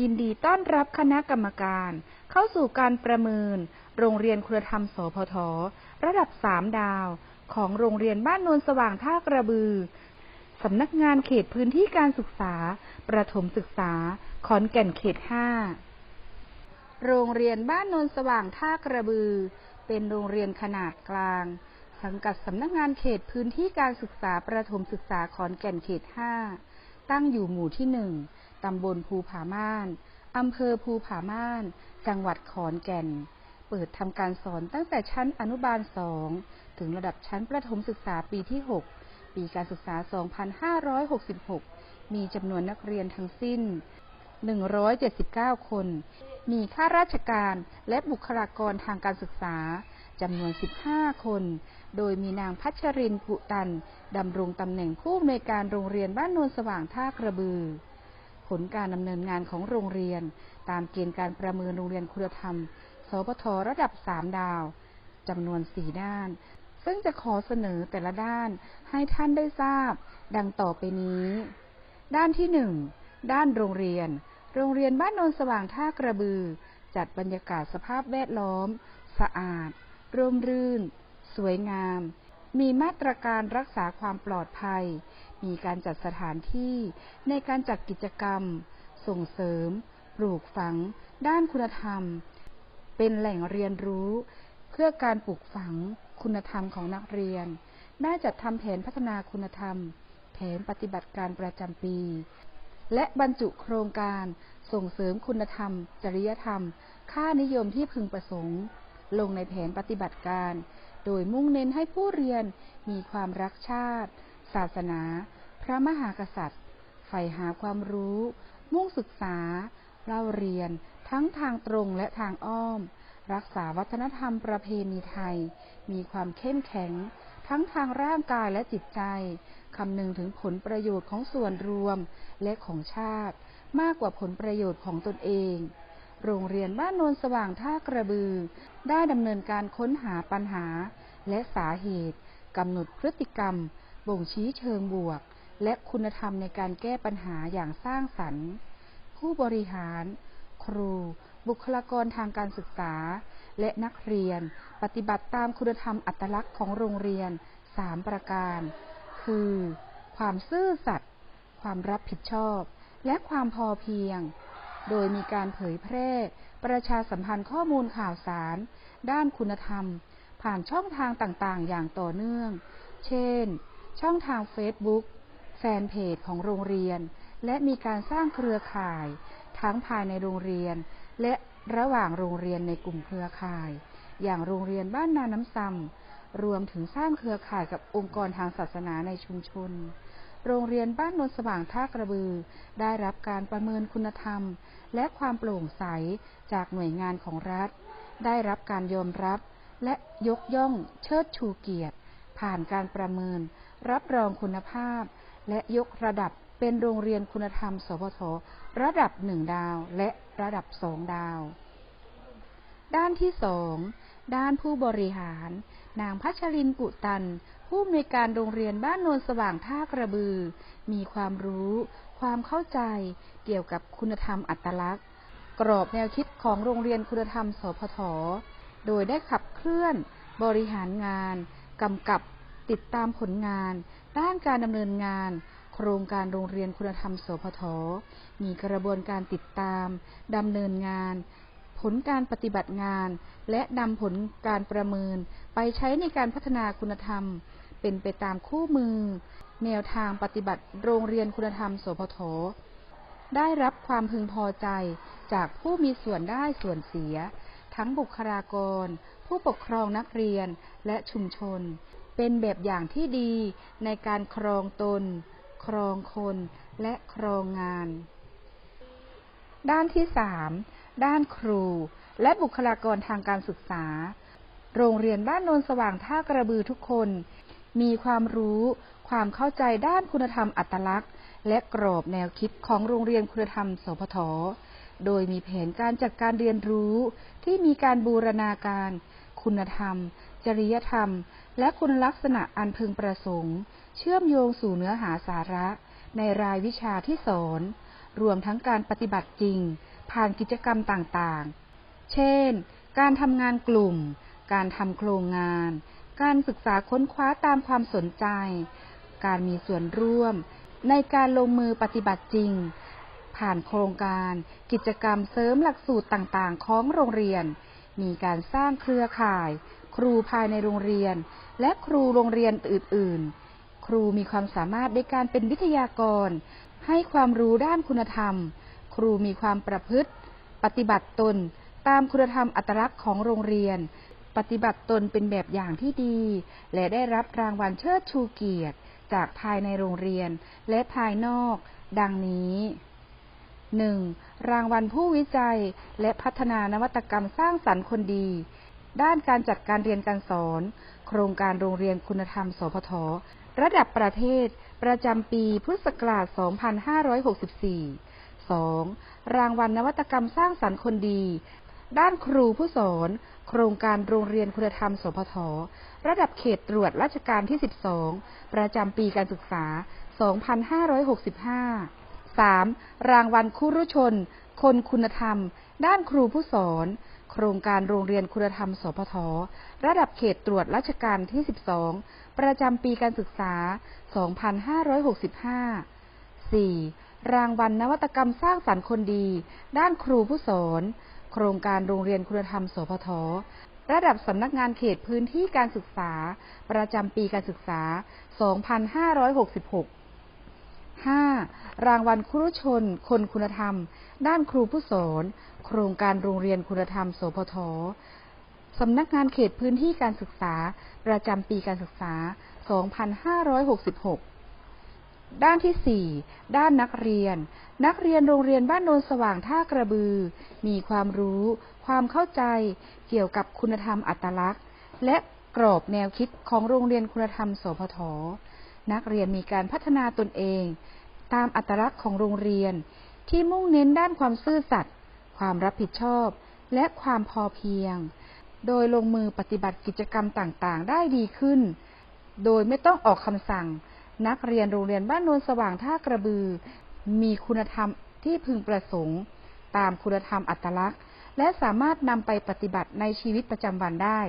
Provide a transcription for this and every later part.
ยินดีต้อนรับคณะกรรมการ เข้าสู่การประเมิน โรงเรียนคุณธรรมสพท ระดับ3ดาว ของโรงเรียนบ้านนนสว่างท่ากระบือสำนักงานเขตพื้นที่การศึกษา ประถมศึกษา ขอนแก่นเขต5โรงเรียนบ้านนนสว่างท่ากระบือ เป็นโรงเรียนขนาดกลาง สังกัดสำนักงานเขตพื้นที่การศึกษาประถมศึกษาขอนแก่นเขต5ตั้งอยู่หมู่ที่หนึ่ง ตำบลภูผาม่าน อำเภอภูผาม่าน จังหวัดขอนแก่น เปิดทำการสอนตั้งแต่ชั้นอนุบาลสองถึงระดับชั้นประถมศึกษาปีที่ 6 ปีการศึกษา 2566 มีจำนวนนักเรียนทั้งสิ้น 179 คน มีข้าราชการและบุคลากรทางการศึกษาจำนวน 15 คน โดยมีนางพัชรินปุตัน ดำรงตำแหน่งผู้อำนวยการโรงเรียนบ้านนวลสว่างท่ากระบือ ผลการดำเนินงานของโรงเรียน ตามเกณฑ์การประเมินโรงเรียนคุณธรรมสปทระดับ 3 ดาวจำนวน 4 ด้าน ซึ่งจะขอเสนอแต่ละด้านให้ท่านได้ทราบ ดังต่อไปนี้ ด้านที่ 1 ด้านโรงเรียน โรงเรียนบ้านโนนสว่างท่ากระบือ จัดบรรยากาศสภาพแวดล้อม สะอาด ร่มรื่น สวยงาม มีมาตรการรักษาความปลอดภัย มีการจัดสถานที่ในการจัดกิจกรรม ส่งเสริม ปลูกฝัง ด้านคุณธรรม เป็นแหล่งเรียนรู้ เพื่อการปลูกฝังคุณธรรมของนักเรียน ได้จัดทำแผนพัฒนาคุณธรรม แผนปฏิบัติการประจำปี และบรรจุโครงการส่งเสริมคุณธรรม จริยธรรม ค่านิยมที่พึงประสงค์ ลงในแผนปฏิบัติการ โดยมุ่งเน้นให้ผู้เรียนมีความรักชาติ ศาสนา พระมหากษัตริย์ ใฝ่หาความรู้ มุ่งศึกษา เล่าเรียน ทั้งทางตรงและทางอ้อม รักษาวัฒนธรรมประเพณีไทย มีความเข้มแข็ง ทั้งทางร่างกายและจิตใจ คำนึงถึงผลประโยชน์ของส่วนรวมและของชาติ มากกว่าผลประโยชน์ของตนเองโรงเรียนบ้านโนนสว่างท่ากระบือ ได้ดำเนินการค้นหาปัญหาและสาเหตุกำหนดพฤติกรรม บ่งชี้เชิงบวก และคุณธรรมในการแก้ปัญหาอย่างสร้างสรรค์ ผู้บริหาร ครู บุคลากรทางการศึกษา และนักเรียน ปฏิบัติตามคุณธรรมอัตลักษณ์ของโรงเรียน3ประการ คือ ความซื่อสัตย์ความรับผิดชอบ และความพอเพียง โดยมีการเผยแพร่ ประชาสัมพันธ์ข้อมูลข่าวสาร ด้านคุณธรรม ผ่านช่องทางต่างๆ อย่างต่อเนื่อง เช่น ช่องทางเฟซบุ๊กแฟนเพจของโรงเรียน และมีการสร้างเครือข่าย ทั้งภายในโรงเรียน และระหว่างโรงเรียนในกลุ่มเครือข่าย อย่างโรงเรียนบ้านนาน้ำซ้ำรวมถึงสร้างเครือข่ายกับองค์กรทางศาสนาในชุมชน โรงเรียนบ้านนนสว่างท่ากระบือ ได้รับการประเมินคุณธรรม และความโปร่งใสจากหน่วยงานของรัฐ ได้รับการยอมรับและยกย่องเชิดชูเกียรติ ผ่านการประเมิน รับรองคุณภาพ และยกระดับเป็นโรงเรียนคุณธรรม สพทระดับหนึ่งดาวและระดับสองดาว ด้านที่สองด้านผู้บริหาร นางพัชรินกุตัน ผู้อำนวยการโรงเรียนบ้านนวลสว่างท่ากระบือ มีความรู้ ความเข้าใจเกี่ยวกับคุณธรรมอัตลักษณ์ กรอบแนวคิดของโรงเรียนคุณธรรม สพทโดยได้ขับเคลื่อน บริหารงาน กำกับ ติดตามผลงาน ด้านการดำเนินงาน โครงการโรงเรียนคุณธรรมสพท มีกระบวนการติดตามดำเนินงาน ผลการปฏิบัติงาน และนำผลการประเมิน ไปใช้ในการพัฒนาคุณธรรม เป็นไปตามคู่มือ แนวทางปฏิบัติโรงเรียนคุณธรรมสพทได้รับความพึงพอใจจากผู้มีส่วนได้ส่วนเสีย ทั้งบุคลากร ผู้ปกครองนักเรียนและชุมชน เป็นแบบอย่างที่ดีในการครองตน ครองคนและครองงาน ด้านที่สามด้านครู และบุคลากรทางการศึกษา โรงเรียนบ้านโนนสว่างท่ากระบือทุกคน มีความรู้ ความเข้าใจด้านคุณธรรมอัตลักษณ์ และกรอบแนวคิดของโรงเรียนคุณธรรมสพทโดยมีแผนการจัดการเรียนรู้ที่มีการบูรณาการ คุณธรรม จริยธรรม และคุณลักษณะอันพึงประสงค์ เชื่อมโยงสู่เนื้อหาสาระ ในรายวิชาที่สอน รวมทั้งการปฏิบัติจริง ผ่านกิจกรรมต่างๆ เช่น การทำงานกลุ่ม การทำโครงงาน การศึกษาค้นคว้าตามความสนใจ การมีส่วนร่วม ในการลงมือปฏิบัติจริง ผ่านโครงการ กิจกรรมเสริมหลักสูตรต่างๆ ของโรงเรียน มีการสร้างเครือข่าย ครูภายในโรงเรียน และครูโรงเรียนอื่น ๆ ครูมีความสามารถในการเป็นวิทยากร ให้ความรู้ด้านคุณธรรม ครูมีความประพฤติ ปฏิบัติตน ตามคุณธรรมอัตลักษณ์ของโรงเรียน ปฏิบัติตนเป็นแบบอย่างที่ดี และได้รับรางวัลเชิดชูเกียรติ จากภายในโรงเรียน และภายนอก ดังนี้ 1. รางวัลผู้วิจัยและพัฒนานวัตกรรมสร้างสรรค์คนดี ด้านการจัดการเรียนการสอน โครงการโรงเรียนคุณธรรม สพท ระดับประเทศ ประจำปีพุทธศักราช 2564 2. รางวัลนวัตกรรมสร้างสรรค์คนดี ด้านครูผู้สอน โครงการโรงเรียนคุณธรรม สพท ระดับเขตตรวจราชการที่ 12 ประจำปีการศึกษา 2565 3. รางวัลคุรุชน คนคุณธรรม ด้านครูผู้สอน โครงการโรงเรียนคุณธรรม สพท ระดับเขตตรวจราชการที่ 12 ประจำปีการศึกษา 2565 4. รางวัลนวัตกรรมสร้างสรรค์คนดี ด้านครูผู้สอน โครงการโรงเรียนคุณธรรม สพท ระดับสำนักงานเขตพื้นที่การศึกษา ประจำปีการศึกษา 2566 5. รางวัลครุชน คนคุณธรรม ด้านครูผู้สอน โครงการโรงเรียนคุณธรรมสพทสำนักงานเขตพื้นที่การศึกษา ประจำปีการศึกษา 2566 ด้านที่ 4 ด้านนักเรียน นักเรียนโรงเรียนบ้านโนนสว่างท่ากระบือ มีความรู้ ความเข้าใจ เกี่ยวกับคุณธรรมอัตลักษณ์ และกรอบแนวคิดของโรงเรียนคุณธรรมสพท นักเรียนมีการพัฒนาตนเอง ตามอัตลักษณ์ของโรงเรียน ที่มุ่งเน้นด้านความซื่อสัตย์ความรับผิดชอบ และความพอเพียง โดยลงมือปฏิบัติกิจกรรมต่างๆ ได้ดีขึ้น โดยไม่ต้องออกคำสั่ง นักเรียนโรงเรียนบ้านโนนสว่างท่ากระบือ มีคุณธรรมที่พึงประสงค์ ตามคุณธรรมอัตลักษณ์ และสามารถนำไปปฏิบัติในชีวิตประจำวันได้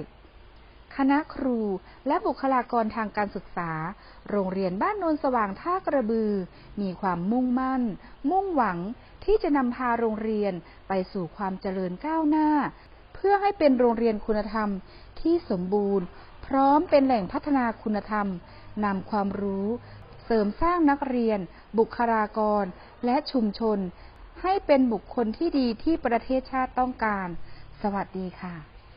คณะครู และบุคลากรทางการศึกษา โรงเรียนบ้านโนนสว่างท่ากระบือ มีความมุ่งมั่น มุ่งหวังที่จะนำพาโรงเรียนไปสู่ความเจริญก้าวหน้า เพื่อให้เป็นโรงเรียนคุณธรรมที่สมบูรณ์ พร้อมเป็นแหล่งพัฒนาคุณธรรมนำความรู้ เสริมสร้างนักเรียน บุคลากร และชุมชน ให้เป็นบุคคลที่ดีที่ประเทศชาติต้องการ สวัสดีค่ะ